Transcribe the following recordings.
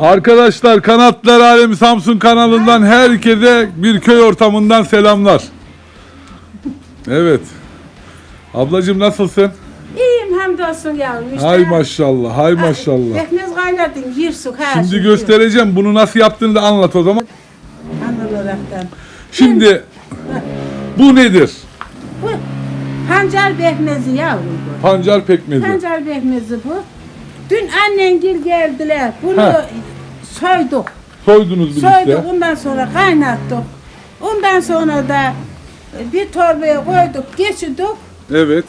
Arkadaşlar Kanatlar Alemi Samsun kanalından herkese bir köy ortamından selamlar. Evet. Ablacığım nasılsın? İyiyim hamdolsun yavrum işte. Hay maşallah, hay maşallah. Pekmez kaynatın, yirsuk her Şimdi göstereceğim bunu nasıl yaptığını da anlat o zaman. Anıl olaraktan. Şimdi bu nedir? Bu pancar pekmezi yavrum bu. Pancar pekmezi. Pancar pekmezi bu. Dün annengil geldiler. Bunu Ha. soyduk. Soydunuz birlikte. Soyduk ondan sonra kaynattık. Ondan sonra da bir torbaya koyduk, geçirdik. Evet.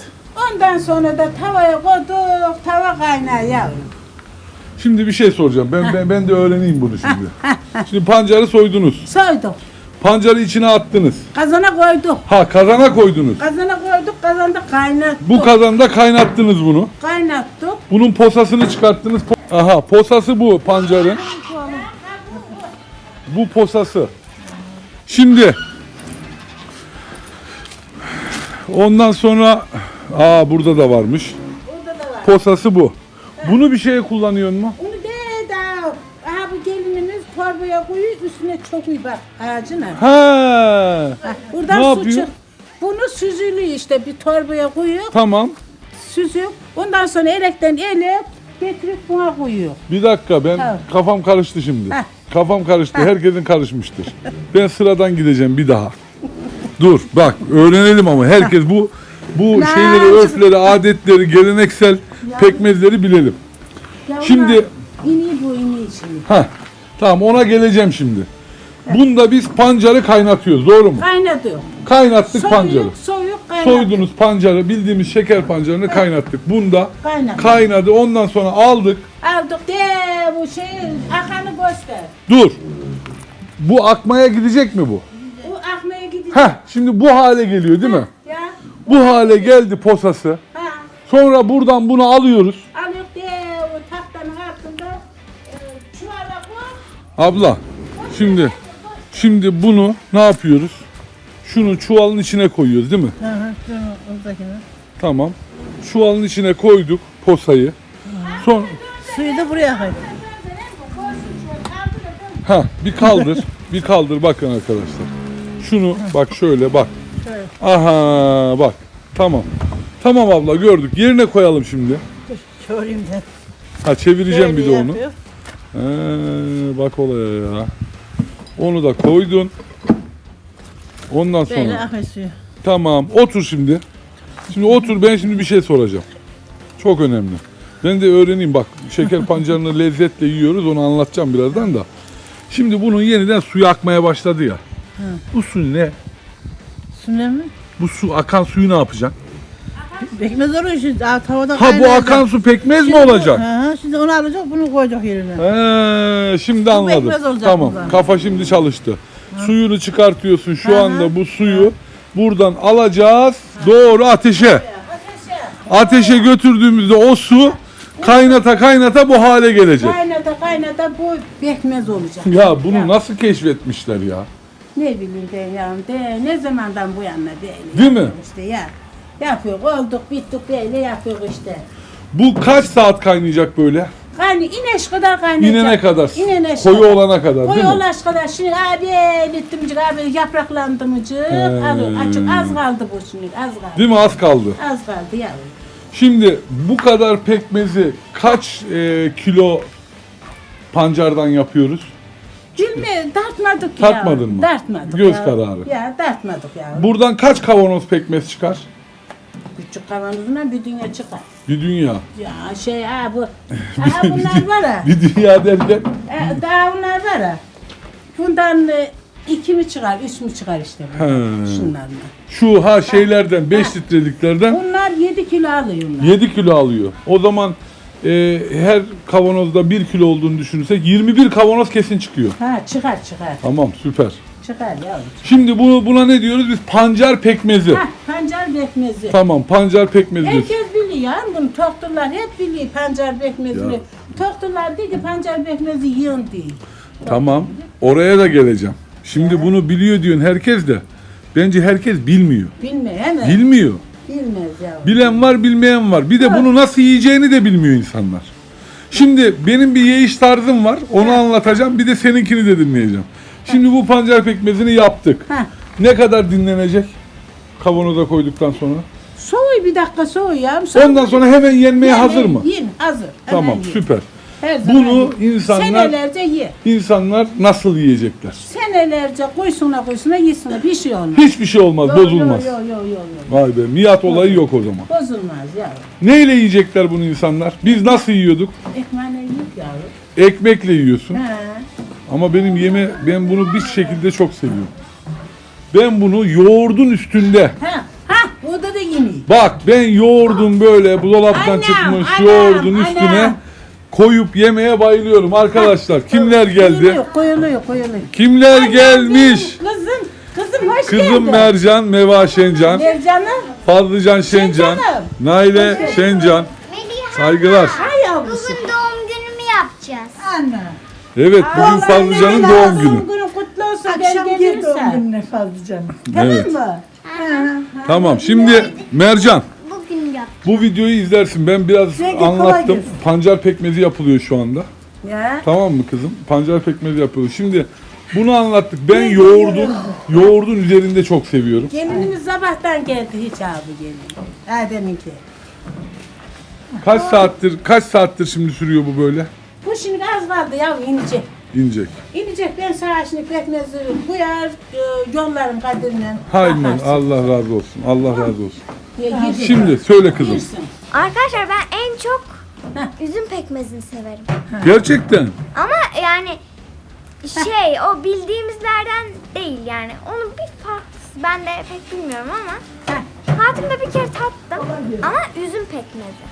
Ondan sonra da tavaya koyduk. Tava kaynar yavrum. Şimdi bir şey soracağım. Ben ben, ben de öğreneyim bunu şimdi. Şimdi pancarı soydunuz. Soyduk. Pancarı içine attınız. Kazana koyduk. Ha kazana koydunuz. Kazana koyduk, kazanda kaynattık. Bu kazanda kaynattınız bunu. Kaynattık. Bunun posasını çıkarttınız. Po- Aha posası bu pancarın. Bu posası. Şimdi ondan sonra aa burada da varmış. Orada da var. Posası bu. Bunu bir şeye kullanıyor mu? Onu de daha. Aha bu gelinimiz torbaya koyuyor üstüne çok iyi bak ağacına. Ha. Buradan Ne su yapıyor? çık. Bunu süzülüyor işte bir torbaya koyuyor. Tamam. Süzüyor. Ondan sonra elekten elip getirip buna koyuyor. Bir dakika ben Tamam. kafam karıştı şimdi. Heh. Kafam karıştı. Herkesin karışmıştır. Ben sıradan gideceğim bir daha. Dur bak öğrenelim ama herkes bu bu Ne şeyleri, örfleri, adetleri, geleneksel pekmezleri bilelim. Ya Şimdi- ona ini bu ini şimdi. Ha. Tamam ona geleceğim şimdi. Bunda biz pancarı kaynatıyoruz. Doğru mu? Kaynatıyor. Kaynattık pancarı. Soyup kaynatıyor. Soydunuz pancarı, bildiğimiz şeker pancarını kaynattık. Bunda Kaynadı. kaynadı. Ondan sonra aldık. Aldık de bu şey akanı göster. Dur. Bu akmaya gidecek mi bu? Bu akmaya gidecek. Heh, şimdi bu hale geliyor değil mi? Ya. Bu hale geldi posası. Ha. Sonra buradan bunu alıyoruz. Alıyor de o tahtanın altında e, çuvala koy. Abla, şimdi şimdi bunu ne yapıyoruz? Şunu çuvalın içine koyuyoruz değil mi? Hı hı. Oradakini. Tamam. Çuvalın içine koyduk posayı. Son Suyu da buraya koy. ha bir kaldır. bir kaldır bakın arkadaşlar. Şunu bak şöyle bak. Aha bak. Tamam. Tamam abla gördük. Yerine koyalım şimdi. Çorayım sen. Ha çevireceğim bir de onu. Yapıyor. Ee, bak olaya ya. Onu da koydun. Ondan Böyle sonra suyu. tamam otur şimdi. Şimdi otur ben şimdi bir şey soracağım. Çok önemli. Ben de öğreneyim bak şeker pancarını lezzetle yiyoruz onu anlatacağım birazdan da. Şimdi bunun yeniden suyu akmaya başladı ya. Bu su ne? Su ne mi? Bu su akan suyu ne yapacaksın? Bekmez olur şimdi. Daha tavada Ha bu kaynayacak. akan su pekmez mi Şimdi bu- olacak? Hı hı. Şimdi onu alacak bunu koyacak yerine. He, şimdi anladım. pekmez olacak Tamam. Kafa şimdi çalıştı. Suyunu çıkartıyorsun şu anda bu suyu buradan alacağız doğru ateşe. Ateşe götürdüğümüzde o su kaynata kaynata bu hale gelecek. Kaynata kaynata bu bekmez olacak. Ya bunu nasıl keşfetmişler ya? Ne bileyim ben ya. De, ne zamandan bu yana böyle. Değil mi? İşte ya. Yapıyor olduk bittik böyle yapıyor işte. Bu kaç saat kaynayacak böyle? Kayna, ineş kadar kaynayacak. İnene kadar. İnene Koyu kadar. olana kadar değil Koyu mi? olaş kadar şimdi abi littimcik abi yapraklandımcık alıyor. Açık az kaldı bu şimdi az kaldı. Değil mi? Az kaldı. Az kaldı yavrum. Şimdi bu kadar pekmezi kaç e, kilo pancardan yapıyoruz? Dartmadık Tartmadın ya. mı? Dartmadık Göz ya. kararı. Ya dartmadık ya. Buradan kaç kavanoz pekmez çıkar? Küçük kavanozuna bir dünya çıkar. Bir dünya. Ya şey ha bu. Ha bunlar var ha. Bir dünya derken E, Daha bunlar var ha. Bundan e, iki mi çıkar, üç mü çıkar işte bunlar. He. Şunlardan. şu ha şeylerden 5 litreliklerden Bunlar 7 kilo alıyor bunlar. 7 kilo alıyor. O zaman e, her kavanozda 1 kilo olduğunu düşünürsek 21 kavanoz kesin çıkıyor. Ha çıkar çıkar. Tamam süper. Çıkar yavrum. Şimdi bunu buna ne diyoruz biz? Pancar pekmezi. Ha pancar bekmezi. Tamam pancar pekmezi. diyoruz. Herkes biliyor ya bunu. Doktorlar hep biliyor pancar bekmezini. Ya. Doktorlar diyor ki pancar bekmezi yiyin diyor. Tamam. Oraya da geleceğim. Şimdi bunu biliyor diyorsun herkes de. Bence herkes bilmiyor. Bilmiyor hemen. Bilmiyor. Bilmez yavrum. Bilen var, bilmeyen var. Bir de bunu nasıl yiyeceğini de bilmiyor insanlar. Şimdi benim bir yiyiş tarzım var. Onu anlatacağım. Bir de seninkini de dinleyeceğim. Şimdi bu pancar pekmezini yaptık. Heh. Ne kadar dinlenecek? Kavanoza koyduktan sonra. Soğuy bir dakika soğuy ya. Ondan sonra hemen yenmeye hazır mı? Yiyin hazır. Tamam Hemen yiyin. süper. Her zaman Bunu yiyin. insanlar Senelerce ye. insanlar nasıl yiyecekler? Senelerce koysuna koysuna yesinler. Bir şey olmaz. Hiçbir şey olmaz, Yok, bozulmaz. Yok yok yok yok. yok. Vay be, miyat olayı yok o zaman. Bozulmaz ya. Neyle yiyecekler bunu insanlar? Biz nasıl yiyorduk? Ekmeğine yiyip yavrum. Ekmekle yiyorsun. He. Ama benim yeme ben bunu bir şekilde çok seviyorum. Ben bunu yoğurdun üstünde. Ha. Ha. Burada da yemeği. Bak ben yoğurdun böyle bu dolaptan Anam, çıkmış anam, yoğurdun anam. üstüne koyup yemeye bayılıyorum arkadaşlar. Kimler geldi? Koyuluyor koyuluyor koyuluyor. Kimler Annem gelmiş? Kızım. Kızım hoş geldin. Kızım Mercan, Meva Şencan, Mercan'ım. Fazlıcan Şencan, Şencan'ım. Naile Şencan. Saygılar. Hay yavrusu. Bugün doğum günümü yapacağız. Ana. Evet bugün Fazlıcan'ın doğum günü. Doğum günü kutlu olsun. Akşam ben gel doğum gelirsem. gününe fazla canım. Evet. Tamam mı? Tamam şimdi Mercan Bugün yap. bu videoyu izlersin. Ben biraz kolay anlattım. gelsin. Pancar pekmezi yapılıyor şu anda. Ya. Tamam mı kızım? Pancar pekmezi yapıyoruz. Şimdi bunu anlattık. Ben yoğurdun, yoğurdun üzerinde çok seviyorum. Gelinimiz sabahtan geldi hiç abi gelin. Adem'inki. Kaç saattir, kaç saattir şimdi sürüyor bu böyle? Bu şimdi az kaldı ya inecek. İnecek. İnecek ben sana şimdi pekmezi koyar e, yollarım kadirle. Hayman bakarsın. Allah razı olsun. Allah razı olsun. Ya. Şimdi söyle kızım. Yersin. Arkadaşlar ben en çok Heh. üzüm pekmezini severim. Gerçekten. Ama yani şey o bildiğimizlerden değil yani. Onun bir farklısı. Ben de pek bilmiyorum ama Heh. hayatımda bir kere tattım. Ama üzüm pekmezi.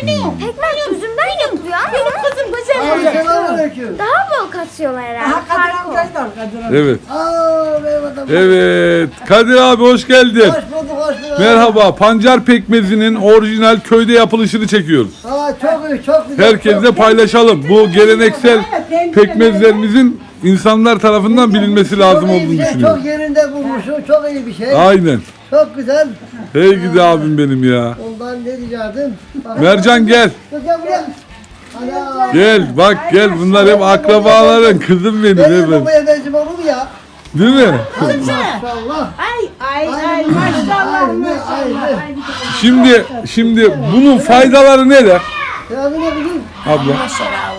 Pekmez üzümden yapılıyor ama Benim kızım güzel olacak. Selamünaleyküm. daha bol katıyorlar herhalde. Aha Kadir Farkı o. amcayı da al Kadir amca. Evet. Aa merhaba da. Evet. Kadir abi hoş geldin. Hoş bulduk hoş bulduk. Merhaba. Pancar pekmezinin orijinal köyde yapılışını çekiyoruz. Aa çok iyi çok güzel. Herkesle paylaşalım. Bu geleneksel pekmezlerimizin insanlar tarafından bilinmesi lazım çok iyi olduğunu bir şey, düşünüyorum. Çok yerinde bulmuşsun. Çok iyi bir şey. Aynen. Çok güzel. Hey gidi abim benim ya. Ondan ne diyecektim? Bak- Mercan gel. Gel buraya. Ana. Gel bak gel bunlar hep akrabaların kızım benim Benim evet. babaya benzeme olur mu ya? Değil mi? Maşallah. Ay ay ay Ay, maşallah ay, maşallah. ay. Ay, Şimdi şimdi bunun faydaları neler? Ya bu ne bileyim? Abla. Maşallah.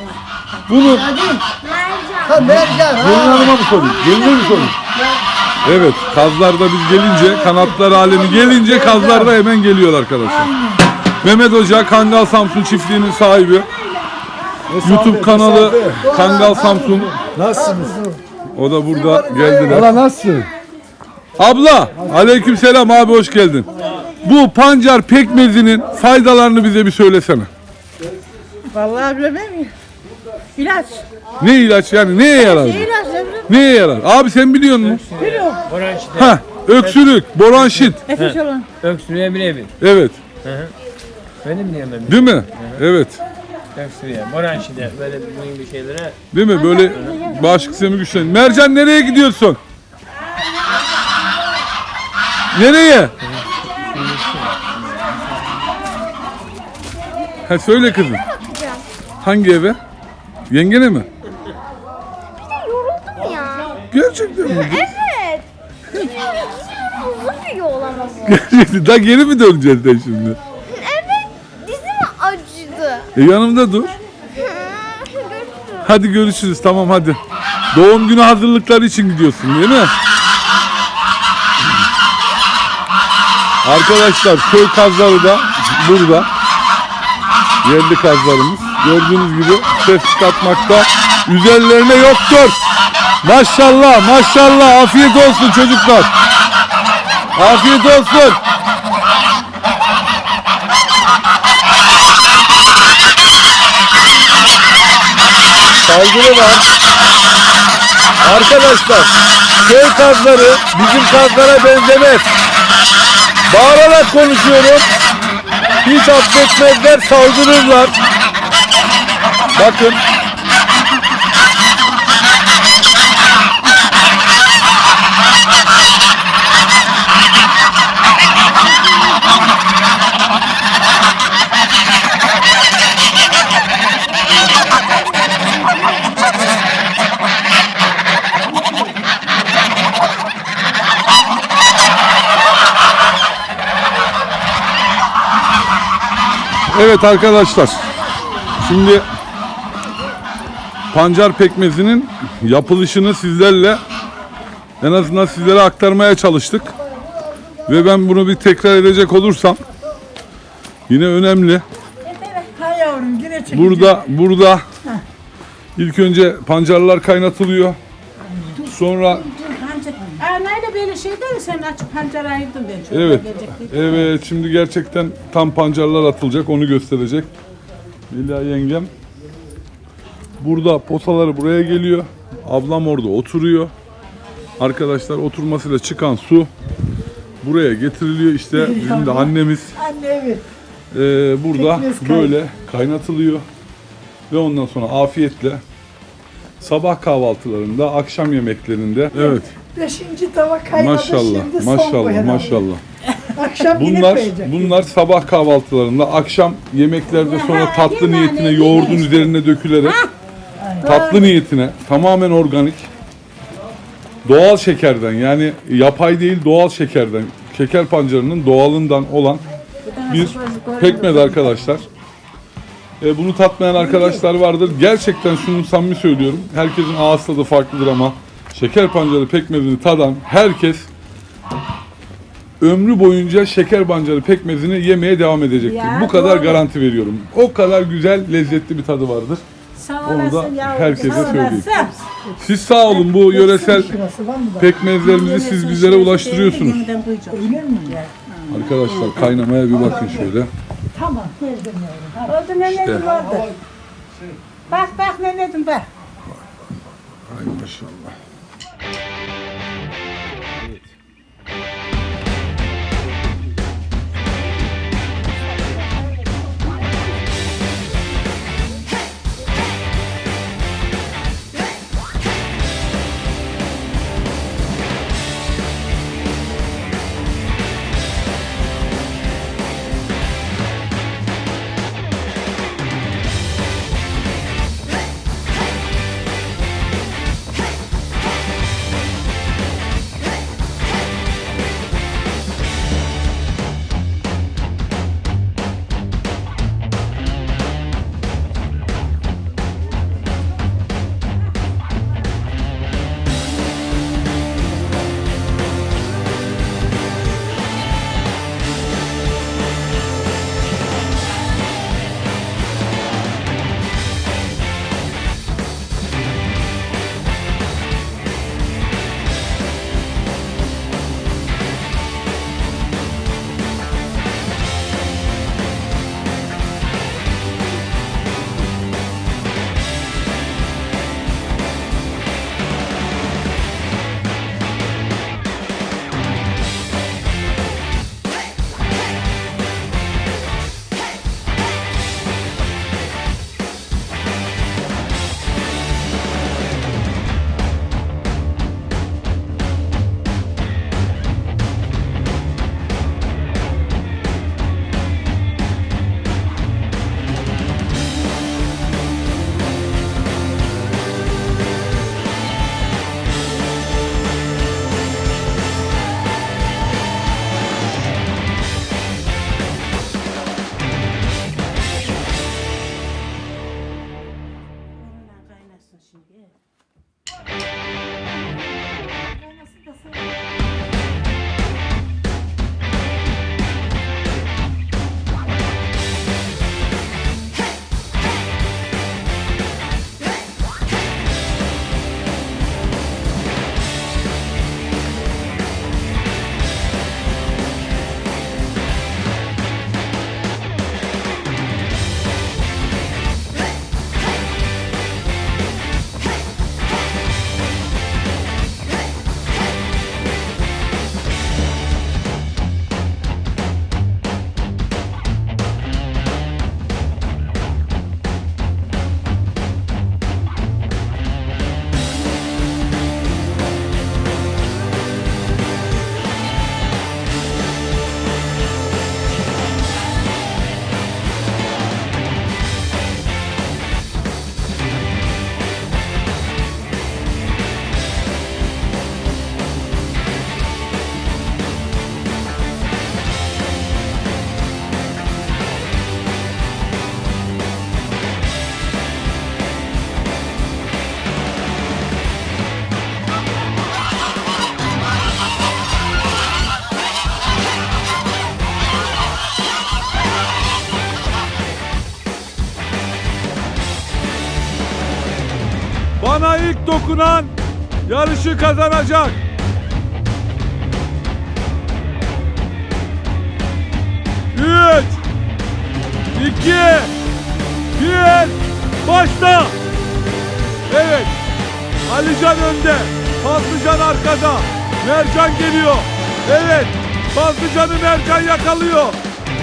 Bunu Hadi. Ha mercan. gelin Ha. hanıma mı sorayım? Geline mi sorayım? Evet kazlarda biz gelince kanatlar alemi gelince kazlarda hemen geliyor arkadaşlar. Mehmet Hoca Kangal Samsun çiftliğinin sahibi. YouTube kanalı Kangal Samsun. Nasılsınız? O da burada geldiler. Valla nasılsın? Abla, aleykümselam abi hoş geldin. Bu pancar pekmezinin faydalarını bize bir söylesene. Vallahi bilemem ya. İlaç. Ne ilaç yani neye yarar? bu? İlaç ne Neye yarar? Abi sen biliyor musun? Biliyorum. Bronşite, Ha, öksürük, bronşit. Nefes olan. öksürüğe birebir. Evet. Ben de biliyorum ben. Değil mi? Evet. Öksürüğe, bronşite, böyle bunun gibi şeylere. Değil mi? Böyle bağışıklık sistemi güçleniyor. Mercan nereye gidiyorsun? Nereye? Ha söyle kızım. Hangi eve? Yengene mi? Yoruldum ya. Gerçekten mi? Evet. Gidiyorum. Uzun bir yol ama bu. Gerçekten. Daha geri mi döneceğiz sen şimdi? Evet. Dizim acıdı. E yanımda dur. Hadi görüşürüz tamam hadi. Doğum günü hazırlıkları için gidiyorsun değil mi? Arkadaşlar köy kazları da burada. Yerli kazlarımız. Gördüğünüz gibi ses çıkartmakta üzerlerine yoktur. Maşallah maşallah afiyet olsun çocuklar. Afiyet olsun. Saygılı var. Arkadaşlar köy kazları bizim kazlara benzemez. Bağırarak konuşuyorum. Hiç affetmezler saldırırlar. Bakın. Evet arkadaşlar. Şimdi pancar pekmezinin yapılışını sizlerle en azından sizlere aktarmaya çalıştık. Ve ben bunu bir tekrar edecek olursam yine önemli. Ha yavrum yine çekeceğim. Burada burada ilk önce pancarlar kaynatılıyor. Sonra Pancar. Aynayla böyle şey değil sen açıp pancar ayırdın ben. Evet. Evet şimdi gerçekten tam pancarlar atılacak onu gösterecek. Melia yengem. Burada posaları buraya geliyor. Ablam orada oturuyor. Arkadaşlar oturmasıyla çıkan su buraya getiriliyor. İşte bizim de annemiz Anne evet. Ee, burada Pekmez kay- böyle kaynatılıyor ve ondan sonra afiyetle sabah kahvaltılarında, akşam yemeklerinde evet Beşinci tava kaynadı maşallah şimdi son bu maşallah maşallah. Akşam yine Bunlar koyacak. bunlar sabah kahvaltılarında, akşam yemeklerde sonra tatlı niyetine yoğurdun üzerine dökülerek tatlı niyetine tamamen organik doğal şekerden yani yapay değil doğal şekerden şeker pancarının doğalından olan bir pekmez arkadaşlar. E, bunu tatmayan arkadaşlar vardır. Gerçekten şunu samimi söylüyorum. Herkesin ağız tadı farklıdır ama şeker pancarı pekmezini tadan herkes ömrü boyunca şeker pancarı pekmezini yemeye devam edecektir. Bu kadar garanti veriyorum. O kadar güzel, lezzetli bir tadı vardır. Sağ Onu da olasın yavrum. herkese sağ söyleyeyim. olasın. Siz sağ olun bu yöresel Şurası var mı da? pekmezlerimizi siz bizlere ulaştırıyorsunuz. Yeniden duyacağım. Öyle mi? Arkadaşlar kaynamaya bir bakın şöyle. Tamam. Verdim yavrum. Hadi. Oldu ne nedim oldu. Bak bak ne nedim bak. Ay maşallah. Bana ilk dokunan yarışı kazanacak. Üç, iki, bir, başla. Evet, Alican önde, Patlıcan arkada, Mercan geliyor. Evet, Patlıcan'ı Mercan yakalıyor.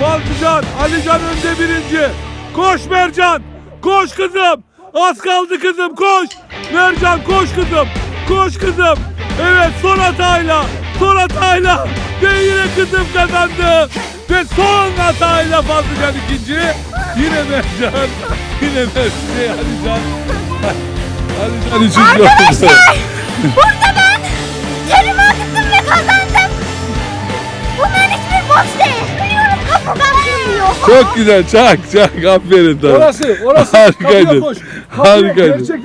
Patlıcan, Alican önde birinci. Koş Mercan, koş kızım. Az kaldı kızım, koş. Mercan koş kızım, koş kızım. Evet, son hatayla, son hatayla. Ve yine kızım kazandı. Ve son hatayla Patlıcan ikinci. Yine Mercan, yine Mercan, Alican. Alican üçüncü oldu. Burada ben terimi akıttım ve kazandım. Bunların hiçbir boş değil. Biliyorum kafadan geliyor. Çok güzel, çak çak. Aferin sana. Orası, orası. Harikaydın. Kapıya koş. Kapıya Harikaydın. gerçek